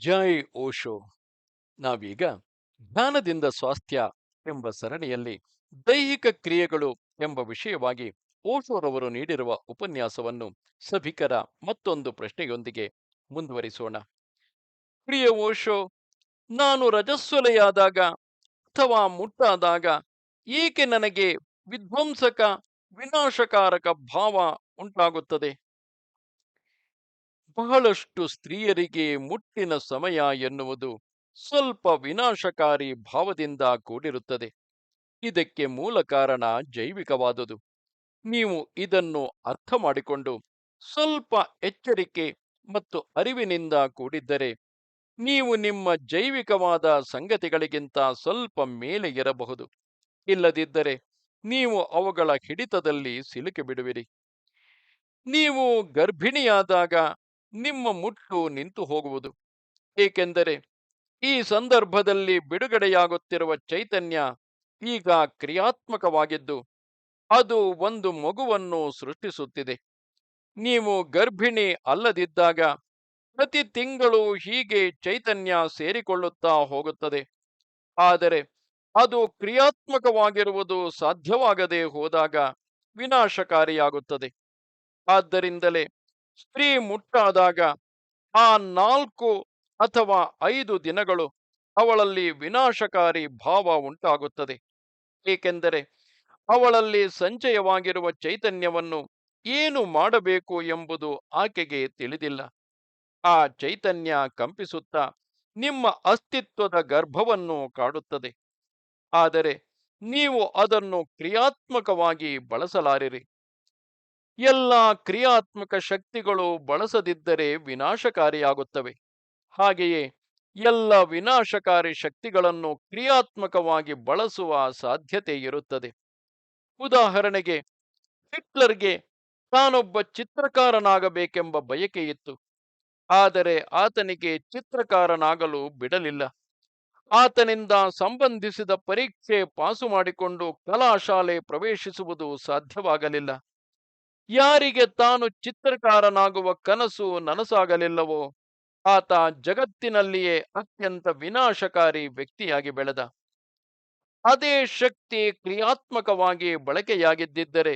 ಜೈ ಓಶೋ ನಾವೀಗ ಜ್ಞಾನದಿಂದ ಸ್ವಾಸ್ಥ್ಯ ಎಂಬ ಸರಣಿಯಲ್ಲಿ ದೈಹಿಕ ಕ್ರಿಯೆಗಳು ಎಂಬ ವಿಷಯವಾಗಿ ಓಶೋರವರು ನೀಡಿರುವ ಉಪನ್ಯಾಸವನ್ನು ಸಭಿಕರ ಮತ್ತೊಂದು ಪ್ರಶ್ನೆಯೊಂದಿಗೆ ಮುಂದುವರಿಸೋಣ. ಪ್ರಿಯ ಓಶೋ ನಾನು ರಜಸ್ವಲೆಯಾದಾಗ ಅಥವಾ ಮುಟ್ಟಾದಾಗ ಏಕೆ ನನಗೆ ವಿಧ್ವಂಸಕ, ವಿನಾಶಕಾರಕ ಭಾವ ಉಂಟಾಗುತ್ತದೆ? ಬಹಳಷ್ಟು ಸ್ತ್ರೀಯರಿಗೆ ಮುಟ್ಟಿನ ಸಮಯ ಎನ್ನುವುದು ಸ್ವಲ್ಪ ವಿನಾಶಕಾರಿ ಭಾವದಿಂದ ಕೂಡಿರುತ್ತದೆ. ಇದಕ್ಕೆ ಮೂಲ ಕಾರಣ ಜೈವಿಕವಾದುದು. ನೀವು ಇದನ್ನು ಅರ್ಥ ಮಾಡಿಕೊಂಡು ಸ್ವಲ್ಪ ಎಚ್ಚರಿಕೆ ಮತ್ತು ಅರಿವಿನಿಂದ ಕೂಡಿದ್ದರೆ ನೀವು ನಿಮ್ಮ ಜೈವಿಕವಾದ ಸಂಗತಿಗಳಿಗಿಂತ ಸ್ವಲ್ಪ ಮೇಲೆ ಇರಬಹುದು ಇಲ್ಲದಿದ್ದರೆ ನೀವು ಅವುಗಳ ಹಿಡಿತದಲ್ಲಿ ಸಿಲುಕಿಬಿಡುವಿರಿ. ನೀವು ಗರ್ಭಿಣಿಯಾದಾಗ ನಿಮ್ಮ ಮುಟ್ಟು ನಿಂತು ಹೋಗುವುದು. ಏಕೆಂದರೆ ಈ ಸಂದರ್ಭದಲ್ಲಿ ಬಿಡುಗಡೆಯಾಗುತ್ತಿರುವ ಚೈತನ್ಯ ಈಗ ಕ್ರಿಯಾತ್ಮಕವಾಗಿದ್ದು, ಅದು ಒಂದು ಮಗುವನ್ನು ಸೃಷ್ಟಿಸುತ್ತಿದೆ. ನೀವು ಗರ್ಭಿಣಿ ಅಲ್ಲದಿದ್ದಾಗ ಪ್ರತಿ ತಿಂಗಳು ಹೀಗೆ ಚೈತನ್ಯ ಸೇರಿಕೊಳ್ಳುತ್ತಾ ಹೋಗುತ್ತದೆ. ಆದರೆ ಅದು ಕ್ರಿಯಾತ್ಮಕವಾಗಿರುವುದು ಸಾಧ್ಯವಾಗದೆ ಹೋದಾಗ ವಿನಾಶಕಾರಿಯಾಗುತ್ತದೆ. ಆದ್ದರಿಂದಲೇ ಸ್ತ್ರೀ ಮುಟ್ಟಾದಾಗ ಆ ನಾಲ್ಕು ಅಥವಾ ಐದು ದಿನಗಳು ಅವಳಲ್ಲಿ ವಿನಾಶಕಾರಿ ಭಾವ ಉಂಟಾಗುತ್ತದೆ. ಏಕೆಂದರೆ ಅವಳಲ್ಲಿ ಸಂಚಯವಾಗಿರುವ ಚೈತನ್ಯವನ್ನು ಏನು ಮಾಡಬೇಕು ಎಂಬುದು ಆಕೆಗೆ ತಿಳಿದಿಲ್ಲ. ಆ ಚೈತನ್ಯ ಕಂಪಿಸುತ್ತಾ ನಿಮ್ಮ ಅಸ್ತಿತ್ವದ ಗರ್ಭವನ್ನು ಕಾಡುತ್ತದೆ. ಆದರೆ ನೀವು ಅದನ್ನು ಕ್ರಿಯಾತ್ಮಕವಾಗಿ ಬಳಸಲಾರಿರಿ. ಎಲ್ಲ ಕ್ರಿಯಾತ್ಮಕ ಶಕ್ತಿಗಳು ಬಳಸದಿದ್ದರೆ ವಿನಾಶಕಾರಿಯಾಗುತ್ತವೆ. ಹಾಗೆಯೇ ಎಲ್ಲ ವಿನಾಶಕಾರಿ ಶಕ್ತಿಗಳನ್ನು ಕ್ರಿಯಾತ್ಮಕವಾಗಿ ಬಳಸುವ ಸಾಧ್ಯತೆ ಇರುತ್ತದೆ. ಉದಾಹರಣೆಗೆ, ಹಿಟ್ಲರ್ಗೆ ತಾನೊಬ್ಬ ಚಿತ್ರಕಾರನಾಗಬೇಕೆಂಬ ಬಯಕೆ ಇತ್ತು. ಆದರೆ ಆತನಿಗೆ ಚಿತ್ರಕಾರನಾಗಲು ಬಿಡಲಿಲ್ಲ. ಆತನಿಂದ ಸಂಬಂಧಿಸಿದ ಪರೀಕ್ಷೆ ಪಾಸು ಮಾಡಿಕೊಂಡು ಕಲಾಶಾಲೆ ಪ್ರವೇಶಿಸುವುದು ಸಾಧ್ಯವಾಗಲಿಲ್ಲ. ಯಾರಿಗೆ ತಾನು ಚಿತ್ರಕಾರನಾಗುವ ಕನಸು ನನಸಾಗಲಿಲ್ಲವೋ? ಆತ ಜಗತ್ತಿನಲ್ಲಿಯೇ ಅತ್ಯಂತ ವಿನಾಶಕಾರಿ ವ್ಯಕ್ತಿಯಾಗಿ ಬೆಳೆದ. ಅದೇ ಶಕ್ತಿ ಕ್ರಿಯಾತ್ಮಕವಾಗಿ ಬಳಕೆಯಾಗಿದ್ದಿದ್ದರೆ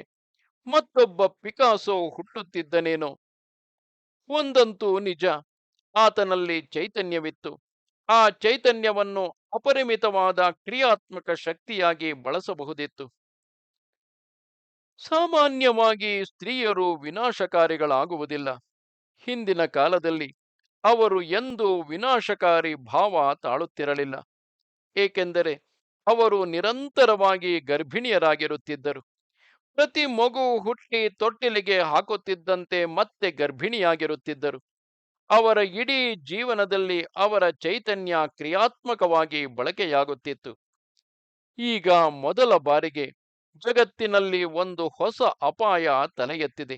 ಮತ್ತೊಬ್ಬ ಪಿಕಾಸೋ ಹುಟ್ಟುತ್ತಿದ್ದನೇನೋ? ಒಂದಂತೂ ನಿಜ, ಆತನಲ್ಲಿ ಚೈತನ್ಯವಿತ್ತು. ಆ ಚೈತನ್ಯವನ್ನು ಅಪರಿಮಿತವಾದ ಕ್ರಿಯಾತ್ಮಕ ಶಕ್ತಿಯಾಗಿ ಬಳಸಬಹುದಿತ್ತು. ಸಾಮಾನ್ಯವಾಗಿ ಸ್ತ್ರೀಯರು ವಿನಾಶಕಾರಿಗಳಾಗುವುದಿಲ್ಲ. ಹಿಂದಿನ ಕಾಲದಲ್ಲಿ ಅವರು ಎಂದೂ ವಿನಾಶಕಾರಿ ಭಾವ ತಾಳುತ್ತಿರಲಿಲ್ಲ. ಏಕೆಂದರೆ ಅವರು ನಿರಂತರವಾಗಿ ಗರ್ಭಿಣಿಯರಾಗಿರುತ್ತಿದ್ದರು. ಪ್ರತಿ ಮಗು ಹುಟ್ಟಿ ತೊಟ್ಟಿಲಿಗೆ ಹಾಕುತ್ತಿದ್ದಂತೆ ಮತ್ತೆ ಗರ್ಭಿಣಿಯಾಗಿರುತ್ತಿದ್ದರು. ಅವರ ಇಡೀ ಜೀವನದಲ್ಲಿ ಅವರ ಚೈತನ್ಯ ಕ್ರಿಯಾತ್ಮಕವಾಗಿ ಬಳಕೆಯಾಗುತ್ತಿತ್ತು. ಈಗ ಮೊದಲ ಬಾರಿಗೆ ಜಗತ್ತಿನಲ್ಲಿ ಒಂದು ಹೊಸ ಅಪಾಯ ತಲೆ ಎತ್ತಿದೆ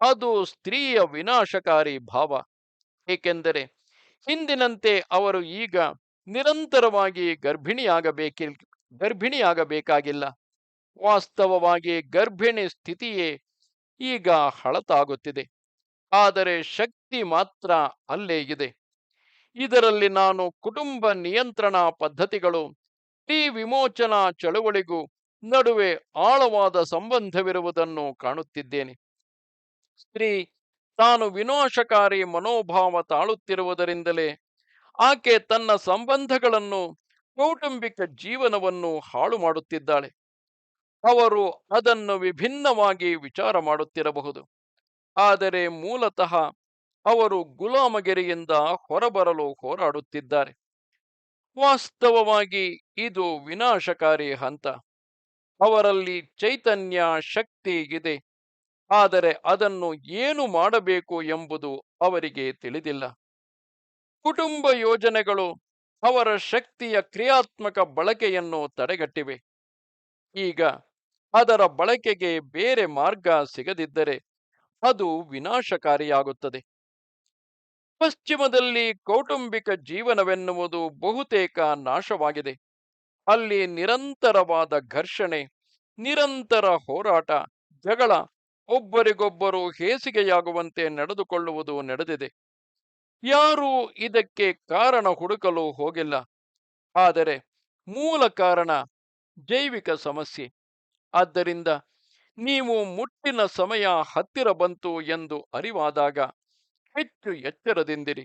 ಅದು ಸ್ತ್ರೀಯ ವಿನಾಶಕಾರಿ ಭಾವ. ಏಕೆಂದರೆ ಹಿಂದಿನಂತೆ ಅವರು ಈಗ ನಿರಂತರವಾಗಿ ಗರ್ಭಿಣಿಯಾಗಬೇಕಿ ಗರ್ಭಿಣಿಯಾಗಬೇಕಾಗಿಲ್ಲ. ವಾಸ್ತವವಾಗಿ ಗರ್ಭಿಣಿ ಸ್ಥಿತಿಯೇ ಈಗ ಹಳತಾಗುತ್ತಿದೆ. ಆದರೆ ಶಕ್ತಿ ಮಾತ್ರ ಅಲ್ಲೇ ಇದೆ. ಇದರಲ್ಲಿ ನಾನು ಕುಟುಂಬ ನಿಯಂತ್ರಣ ಪದ್ಧತಿಗಳು, ಸ್ತ್ರೀ ವಿಮೋಚನಾ ಚಳುವಳಿಗೂ ನಡುವೆ ಆಳವಾದ ಸಂಬಂಧವಿರುವುದನ್ನು ಕಾಣುತ್ತಿದ್ದೇನೆ. ಸ್ತ್ರೀ, ತಾನು ವಿನಾಶಕಾರಿ ಮನೋಭಾವ ತಾಳುತ್ತಿರುವುದರಿಂದಲೇ ಆಕೆ ತನ್ನ ಸಂಬಂಧಗಳನ್ನು ಕೌಟುಂಬಿಕ ಜೀವನವನ್ನು ಹಾಳು ಮಾಡುತ್ತಿದ್ದಾಳೆ. ಅವರು ಅದನ್ನು ವಿಭಿನ್ನವಾಗಿ ವಿಚಾರ ಮಾಡುತ್ತಿರಬಹುದು. ಆದರೆ ಮೂಲತಃ ಅವರು ಗುಲಾಮಗಿರಿಯಿಂದ ಹೊರಬರಲು ಹೋರಾಡುತ್ತಿದ್ದಾರೆ. ವಾಸ್ತವವಾಗಿ ಇದು ವಿನಾಶಕಾರಿ ಹಂತ. ಅವರಲ್ಲಿ ಚೈತನ್ಯ ಶಕ್ತಿ ಇದೆ. ಆದರೆ ಅದನ್ನು ಏನು ಮಾಡಬೇಕು ಎಂಬುದು ಅವರಿಗೆ ತಿಳಿದಿಲ್ಲ. ಕುಟುಂಬ ಯೋಜನೆಗಳು ಅವರ ಶಕ್ತಿಯ ಕ್ರಿಯಾತ್ಮಕ ಬಳಕೆಯನ್ನು ತಡೆಗಟ್ಟಿವೆ. ಈಗ ಅದರ ಬಳಕೆಗೆ ಬೇರೆ ಮಾರ್ಗ ಸಿಗದಿದ್ದರೆ ಅದು ವಿನಾಶಕಾರಿಯಾಗುತ್ತದೆ. ಪಶ್ಚಿಮದಲ್ಲಿ ಕೌಟುಂಬಿಕ ಜೀವನವೆನ್ನುವುದು ಬಹುತೇಕ ನಾಶವಾಗಿದೆ. ಅಲ್ಲಿ ನಿರಂತರವಾದ ಘರ್ಷಣೆ, ನಿರಂತರ ಹೋರಾಟ, ಜಗಳ ಒಬ್ಬರಿಗೊಬ್ಬರು ಹೇಸಿಗೆಯಾಗುವಂತೆ ನಡೆದುಕೊಳ್ಳುವುದು ನಡೆದಿದೆ. ಯಾರೂ ಇದಕ್ಕೆ ಕಾರಣ ಹುಡುಕಲು ಹೋಗಿಲ್ಲ. ಆದರೆ ಮೂಲ ಕಾರಣ ಜೈವಿಕ ಸಮಸ್ಯೆ. ಆದ್ದರಿಂದ ನೀವು ಮುಟ್ಟಿನ ಸಮಯ ಹತ್ತಿರ ಬಂತು ಎಂದು ಅರಿವಾದಾಗ ಹೆಚ್ಚು ಎಚ್ಚರದಿಂದಿರಿ.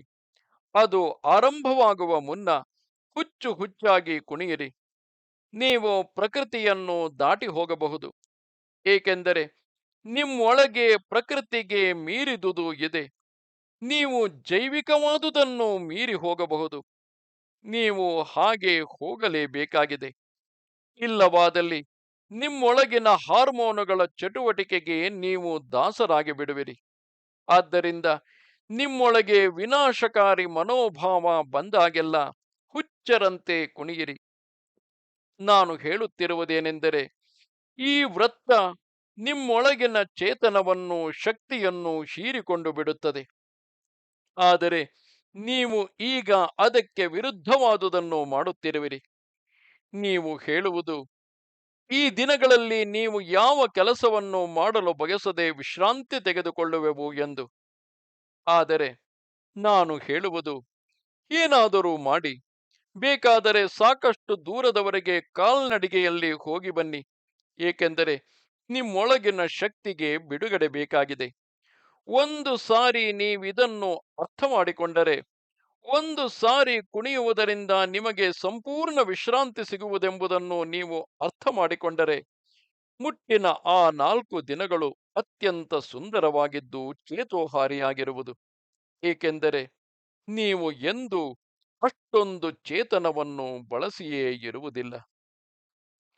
ಅದು ಆರಂಭವಾಗುವ ಮುನ್ನ ಹುಚ್ಚು ಹುಚ್ಚಾಗಿ ಕುಣಿಯಿರಿ. ನೀವು ಪ್ರಕೃತಿಯನ್ನು ದಾಟಿ ಹೋಗಬಹುದು. ಏಕೆಂದರೆ ನಿಮ್ಮೊಳಗೆ ಪ್ರಕೃತಿಗೆ ಮೀರಿದುದು ಇದೆ. ನೀವು ಜೈವಿಕವಾದುದನ್ನು ಮೀರಿ ಹೋಗಬಹುದು. ನೀವು ಹಾಗೆ ಹೋಗಲೇಬೇಕಾಗಿದೆ. ಇಲ್ಲವಾದಲ್ಲಿ ನಿಮ್ಮೊಳಗಿನ ಹಾರ್ಮೋನುಗಳ ಚಟುವಟಿಕೆಗೆ ನೀವು ದಾಸರಾಗಿ ಬಿಡುವಿರಿ ಆದ್ದರಿಂದ ನಿಮ್ಮೊಳಗೆ ವಿನಾಶಕಾರಿ ಮನೋಭಾವ ಬಂದಾಗೆಲ್ಲ ಹುಚ್ಚರಂತೆ ಕುಣಿಯಿರಿ. ನಾನು ಹೇಳುತ್ತಿರುವುದೇನೆಂದರೆ, ಈ ವೃತ್ತ ನಿಮ್ಮೊಳಗಿನ ಚೇತನವನ್ನು, ಶಕ್ತಿಯನ್ನು ಹೀರಿಕೊಂಡು ಬಿಡುತ್ತದೆ. ಆದರೆ ನೀವು ಈಗ ಅದಕ್ಕೆ ವಿರುದ್ಧವಾದುದನ್ನು ಮಾಡುತ್ತಿರುವಿರಿ. ನೀವು ಹೇಳುವುದು, ಈ ದಿನಗಳಲ್ಲಿ ನೀವು ಯಾವ ಕೆಲಸವನ್ನು ಮಾಡಲು ಬಯಸದೆ ವಿಶ್ರಾಂತಿ ತೆಗೆದುಕೊಳ್ಳುವೆವು ಎಂದು. ಆದರೆ ನಾನು ಹೇಳುವುದು, ಏನಾದರೂ ಮಾಡಿ. ಬೇಕಾದರೆ ಸಾಕಷ್ಟು ದೂರದವರೆಗೆ ಕಾಲ್ನಡಿಗೆಯಲ್ಲಿ ಹೋಗಿ ಬನ್ನಿ. ಏಕೆಂದರೆ ನಿಮ್ಮೊಳಗಿನ ಶಕ್ತಿಗೆ ಬಿಡುಗಡೆ ಬೇಕಾಗಿದೆ. ಒಂದು ಸಾರಿ ನೀವಿದನ್ನು ಅರ್ಥ ಮಾಡಿಕೊಂಡರೆ ಒಂದು ಸಾರಿ ಕುಣಿಯುವುದರಿಂದ ನಿಮಗೆ ಸಂಪೂರ್ಣ ವಿಶ್ರಾಂತಿ ಸಿಗುವುದೆಂಬುದನ್ನು ನೀವು ಅರ್ಥ ಮಾಡಿಕೊಂಡರೆ ಮುಟ್ಟಿನ ಆ ನಾಲ್ಕು ದಿನಗಳು ಅತ್ಯಂತ ಸುಂದರವಾಗಿದ್ದು ಚೇತೋಹಾರಿಯಾಗಿರುವುದು. ಏಕೆಂದರೆ ನೀವು ಎಂದು ಅಷ್ಟೊಂದು ಚೇತನವನ್ನು ಬಳಸಿಯೇ ಇರುವುದಿಲ್ಲ.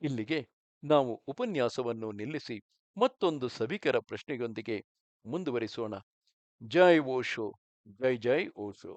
ಇಲ್ಲಿಗೆ ನಾವು ಉಪನ್ಯಾಸವನ್ನು ನಿಲ್ಲಿಸಿ ಮತ್ತೊಂದು ಸಭಿಕರ ಪ್ರಶ್ನೆಯೊಂದಿಗೆ ಮುಂದುವರಿಸೋಣ. ಜೈ ಓಶೋ ಜೈ ಜೈ ಓಶೋ